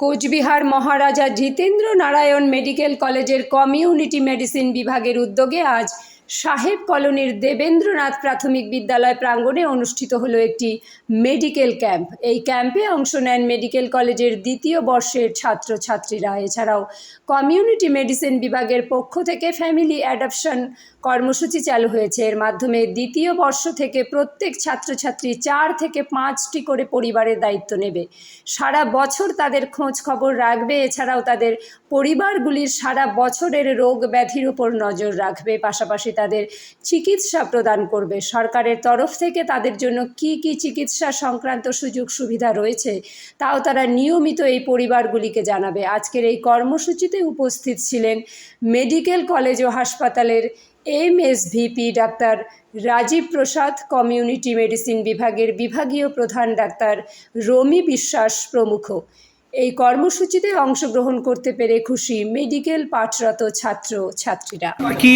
Cooch Behar Maharaja Jitendra Narayan medical কলেজের community medicine বিভাগের উদ্যোগে আজ সাহেব কলোনির দেবেন্দ্রনাথ প্রাথমিক বিদ্যালয় প্রাঙ্গণে অনুষ্ঠিত হলো একটি মেডিকেল ক্যাম্প। এই ক্যাম্পে অংশ নেন মেডিকেল কলেজের দ্বিতীয় বর্ষের ছাত্রছাত্রীরা। এছাড়াও কমিউনিটি মেডিসিন বিভাগের পক্ষ থেকে ফ্যামিলি অ্যাডপশন কর্মসূচি চালু হয়েছে। এর মাধ্যমে দ্বিতীয় বর্ষ থেকে প্রত্যেক ছাত্রছাত্রী চার থেকে পাঁচটি করে পরিবারের দায়িত্ব নেবে। সারা বছর তাদের খোঁজ খবর রাখবে। এছাড়াও তাদের পরিবারগুলির সারা বছরের রোগ ব্যাধির উপর নজর রাখবে, পাশাপাশি তাদের চিকিৎসা প্রদান করবে। সরকারের তরফ থেকে তাদের জন্য কি কি চিকিৎসা সংক্রান্ত সুযোগ সুবিধা রয়েছে, তাও তারা নিয়মিত এই পরিবারগুলিকে জানাবে। আজকের এই কর্মসূচিতে উপস্থিত ছিলেন মেডিকেল কলেজ ও হাসপাতালের MSVP doctor Rajib Prasad, community medicine বিভাগের বিভাগীয় প্রধান ডাক্তার রমি বিশ্বাস প্রমুখ। এই কর্মসূচিতে অংশগ্রহণ করতে পেরে খুশি মেডিকেল পাঠরত ছাত্র ছাত্রীরা। কি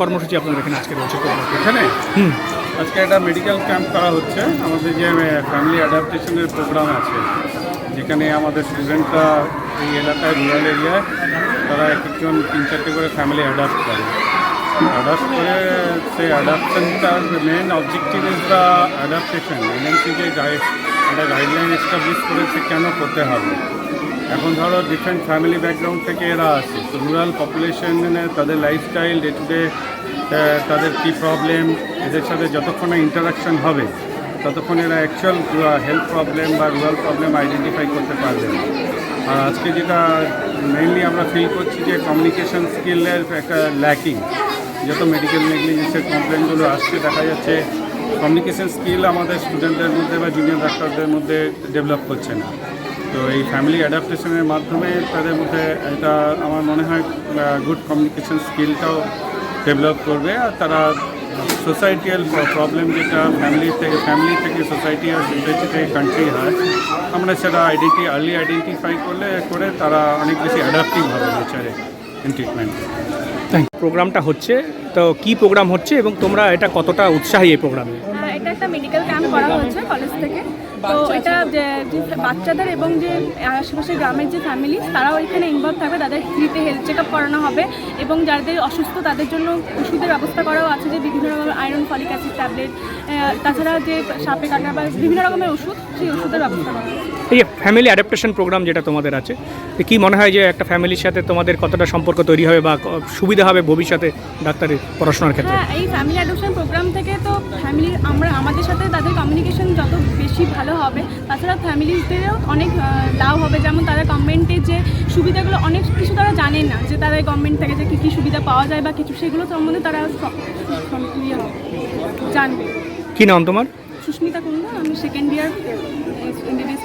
কর্মসূচি আপনাদের এখানে আজকে রয়েছে? এখানে? আজকে একটা মেডিকেল ক্যাম্প করা হচ্ছে। আমাদের যে ফ্যামিলি অ্যাডাপ্টেশনের প্রোগ্রাম আছে যেখানে আমাদের স্টুডেন্টরা এই এলাকায় রুরাল এরিয়ায় তারা এক একজন তিন চারটে করে ফ্যামিলি অ্যাডাপ্ট করে। অ্যাডাপ্ট করে সেই অ্যাডাপশনটার main objective is the adaptation NMC যে গাইড একটা গাইডলাইন এস্টাবলিশ করেছে কেন করতে হবে। এখন ধরো ডিফারেন্ট ফ্যামিলি ব্যাকগ্রাউন্ড থেকে এরা আসে। তো রুরাল পপুলেশনে তাদের লাইফস্টাইল ডে টু ডে তাদের কী প্রবলেম এদের সাথে যতক্ষণ না ইন্টারাকশন হবে, ততক্ষণ এরা অ্যাকচুয়াল হেলথ প্রবলেম বা রুরাল প্রবলেম আইডেন্টিফাই করতে পারবে না। আর আজকে যেটা মেইনলি আমরা ফিল করছি যে কমিউনিকেশন স্কিলের একটা ল্যাকিং যত মেডিকেল নেগলিজেন্সের কমপ্লেনগুলো আসছে, দেখা যাচ্ছে কমিউনিকেশন স্কিল আমাদের স্টুডেন্টদের মধ্যে বা জুনিয়র ডাক্তারদের মধ্যে ডেভেলপ করছে না। তো এই ফ্যামিলি অ্যাডাপ্টেশনের মাধ্যমে তাদের মধ্যে এটা আমার মনে হয় গুড কমিউনিকেশন স্কিলটাও ডেভেলপ করবে আর তারা সোসাইটিয়াল প্রবলেম যেটা ফ্যামিলি থেকে ফ্যামিলি থেকে সোসাইটি আর সোসাইটি থেকে কান্ট্রি হয়, আমরা সেটা আইডেন্টি আর্লি আইডেন্টিফাই করলে, করে তারা অনেক বেশি অ্যাডাপ্টিভ হবে নেচারে ইন ট্রিটমেন্ট থ্যাংক প্রোগ্রামটা হচ্ছে তো কি প্রোগ্রাম হচ্ছে এবং তোমরা এটা কতটা উৎসাহী এই প্রোগ্রামে? হ্যাঁ, এটা একটা মেডিকেল ক্যাম্প করা হচ্ছে কলেজ থেকে। তো এটা যে বাচ্চাদের এবং যে আশেপাশে গ্রামের যে ফ্যামিলি তারাও এখানে ইনভলভ থাকবে। তাদের ফ্রিতে হেলথ চেক আপ করানো হবে এবং যাদের অসুস্থ তাদের জন্য ওষুধের ব্যবস্থা করাও আছে যে বিভিন্ন রকমের আয়রন ফলিক অ্যাসিড ট্যাবলেট তাছাড়া যে সাপে কাটা বা বিভিন্ন রকমের ওষুধ সেই ওষুধের ব্যবস্থা করা এই যে ফ্যামিলি অ্যাডাপ্টেশন প্রোগ্রাম যেটা তোমাদের আছে কি মনে হয় যে একটা ফ্যামিলির সাথে তোমাদের কতটা সম্পর্ক তৈরি হবে বা সুবিধা হবে ভবিষ্যতে ডাক্তারের পড়াশোনার ক্ষেত্রে? হ্যাঁ এই ফ্যামিলি অ্যাডপশন প্রোগ্রাম থেকে তো ফ্যামিলির আমরা আমাদের সাথে তাদের কমিউনিকেশন যত বেশি ভালো হবে তাছাড়া ফ্যামিলিদেরও অনেক লাভ হবে। যেমন তারা গভর্নমেন্টের যে সুবিধাগুলো অনেক কিছু তারা জানেন না যে তারা গভর্নমেন্ট থেকে যে কী কী সুবিধা পাওয়া যায় বা কিছু সেগুলো সম্বন্ধে তারা ইয়ে হবে, জানবে। কি নাম তোমার? সুস্মিতা কুন্ডা আমি second year MBBS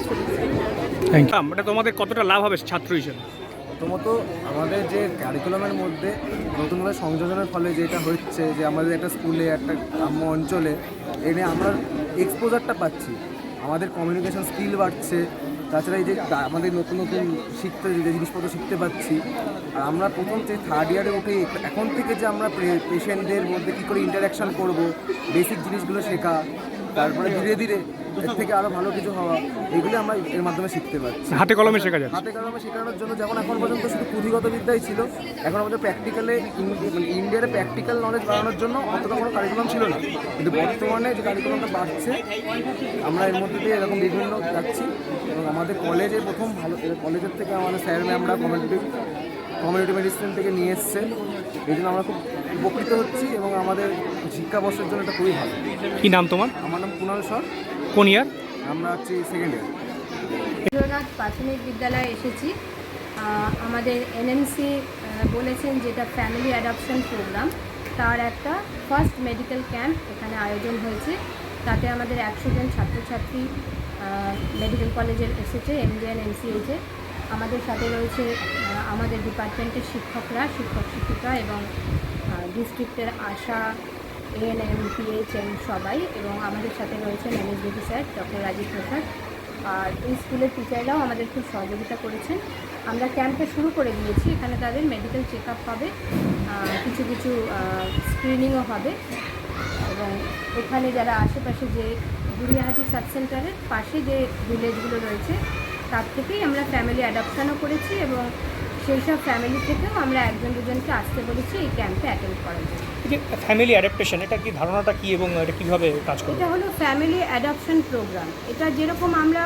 thank you এটা তোমাদের কতটা লাভ হবে ছাত্র হিসেবে? প্রথমত আমাদের যে কারিকুলামের মধ্যে নতুনভাবে সংযোজনের ফলে যেটা হচ্ছে যে আমাদের একটা স্কুলে একটা গ্রাম্য অঞ্চলে এনে আমরা এক্সপোজারটা পাচ্ছি। আমাদের কমিউনিকেশন স্কিল বাড়ছে তাছাড়া এই যে আমাদের নতুন নতুন শিখতে যে জিনিসপত্র শিখতে পাচ্ছি আর আমরা প্রথম যে থার্ড ইয়ারে ওকে এখন থেকে যে আমরা পেশেন্টদের মধ্যে কী করে ইন্টারাকশান করব বেসিক জিনিসগুলো শেখা তারপরে ধীরে ধীরে এর থেকে আরও ভালো কিছু হওয়া এগুলো আমরা এর মাধ্যমে শিখতে পারছি। হাতে কলমে শেখা যাচ্ছে হাতে কলমে শেখানোর জন্য যেমন এখন পর্যন্ত শুধু পুঁথিগত বিদ্যাই ছিল এখন আমাদের প্র্যাকটিক্যালে মানে ইন্ডিয়ার প্র্যাকটিক্যাল নলেজ বাড়ানোর জন্য অতটা কোনো কারিকুলাম ছিল না। কিন্তু বর্তমানে যে কারিকুলামটা বাড়ছে আমরা এর মধ্যে দিয়ে এরকম বিভিন্ন যাচ্ছি। এবং আমাদের কলেজে প্রথম ভালো কলেজের থেকে আমাদের স্যার ম্যামরা কমিউনিটি কমিউনিটি মেডিসিন থেকে নিয়ে এসছে। এই জন্য আমরা খুব উপকৃত হচ্ছি এবং আমাদের শিক্ষাবর্ষের জন্য এটা খুবই ভালো। কি নাম তোমার? আমার নাম কুণাল সর। কোন ইয়ার? আমরা হচ্ছি সেকেন্ড ইয়ার প্রাথমিক বিদ্যালয়ে এসেছি। আমাদের এনএমসি বলেছেন যেটা ফ্যামিলি অ্যাডাপশন প্রোগ্রাম তার একটা ফার্স্ট মেডিকেল ক্যাম্প এখানে আয়োজন হয়েছে। তাতে আমাদের একশো জন ছাত্রছাত্রী মেডিকেল কলেজের এসেছে এমডিএন এমসিএইচে আমাদের সাথে রয়েছে আমাদের ডিপার্টমেন্টের শিক্ষকরা, শিক্ষক শিক্ষিকা এবং ডিস্ট্রিক্টের আশা এএনএম পিএইচএম সবাই এবং আমাদের সাথে রয়েছেন MSDP sir doctor Rajib Prasad. আর এই স্কুলের টিচাররাও আমাদের খুব সহযোগিতা করেছেন। আমরা ক্যাম্পটা শুরু করে দিয়েছি, এখানে তাদের মেডিকেল চেক আপ হবে কিছু কিছু স্ক্রিনিংও হবে এবং এখানে যারা আশেপাশে যে গুড়িয়াহাটি সাব সেন্টারের পাশে যে ভিলেজগুলো রয়েছে তার থেকেই আমরা ফ্যামিলি অ্যাডাপশনও করেছি এবং সেই সব ফ্যামিলি থেকেও আমরা একজন দুজনকে আসতে বলেছি এই ক্যাম্পে অ্যাটেন্ড করার জন্য। ফ্যামিলি অ্যাডাপ্টেশন এটা কি ধারণাটা কি এবং এটা কীভাবে কাজ করবে? এটা হলো ফ্যামিলি অ্যাডপশন প্রোগ্রাম এটা যেরকম আমরা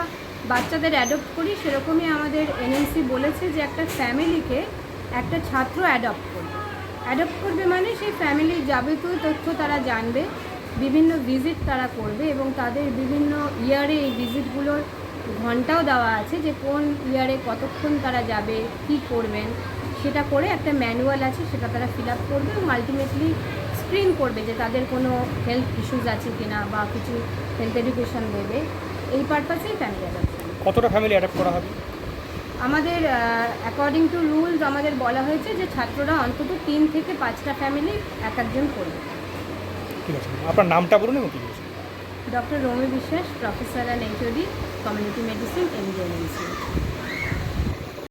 বাচ্চাদের অ্যাডপ্ট করি সেরকমই আমাদের এনএনসি বলেছে যে একটা ফ্যামিলিকে একটা ছাত্র অ্যাডপ্ট করবে। অ্যাডপ্ট করবে মানে সেই ফ্যামিলির যাবতীয় তথ্য তারা জানবে বিভিন্ন ভিজিট তারা করবে এবং তাদের বিভিন্ন ইয়ারে এই ভিজিটগুলোর ঘন্টাও দেওয়া আছে যে কোন ইয়ারে কতক্ষণ তারা যাবে কি করবেন সেটা করে একটা ম্যানুয়াল আছে সেটা তারা ফিল আপ করবে এবং আলটিমেটলি স্ক্রিন করবে যে তাদের কোনো হেলথ ইস্যুস আছে কিনা বা কিছু হেলথ এডুকেশন দেবে। এই পারপাসেই ফ্যামিলি অ্যাডাপশন কতটা ফ্যামিলি অ্যাডাপ্ট করা হবে? আমাদের অ্যাকর্ডিং টু রুলস আমাদের বলা হয়েছে যে ছাত্ররা অন্তত তিন থেকে পাঁচটা ফ্যামিলি এক একজন করবে। ঠিক আছে। আপনার নামটা বলুন এবং কী বলছেন। Doctor Rami Biswas professor and HOD community medicine MDNMC